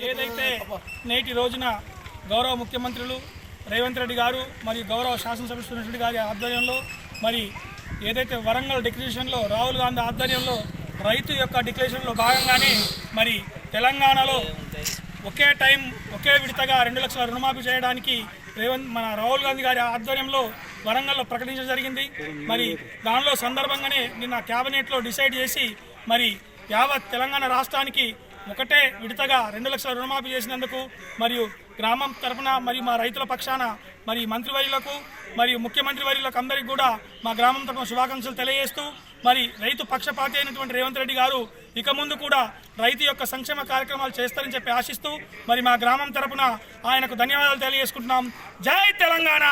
ఏదైతే నేటి రోజున గౌరవ ముఖ్యమంత్రులు రేవంత్ రెడ్డి గారు మరియు గౌరవ శాసనసభ రెడ్డి గారి ఆధ్వర్యంలో మరి ఏదైతే వరంగల్ డిక్లరేషన్లో రాహుల్ గాంధీ ఆధ్వర్యంలో రైతు యొక్క డిక్లరేషన్లో భాగంగానే మరి తెలంగాణలో ఒకే టైం ఒకే విడతగా రెండు లక్షల రుణమాఫీ చేయడానికి రేవంత్ మన రాహుల్ గాంధీ గారి ఆధ్వర్యంలో వరంగల్లో ప్రకటించడం జరిగింది. మరి దానిలో సందర్భంగానే నిన్న క్యాబినెట్లో డిసైడ్ చేసి మరి యావత్ తెలంగాణ రాష్ట్రానికి ఒకటే విడతగా రెండు లక్షల రుణమాఫీ చేసినందుకు మరియు గ్రామం తరపున మరియు మా రైతుల పక్షాన మరి మంత్రివర్యులకు మరియు ముఖ్యమంత్రి వర్యులకు అందరికీ కూడా మా గ్రామం తరపున శుభాకాంక్షలు తెలియజేస్తూ మరి రైతు పక్షపాతి అయినటువంటి రేవంత్ రెడ్డి గారు ఇక ముందు కూడా రైతు యొక్క సంక్షేమ కార్యక్రమాలు చేస్తారని చెప్పి ఆశిస్తూ మరి మా గ్రామం తరఫున ఆయనకు ధన్యవాదాలు తెలియజేసుకుంటున్నాం. జై తెలంగాణ!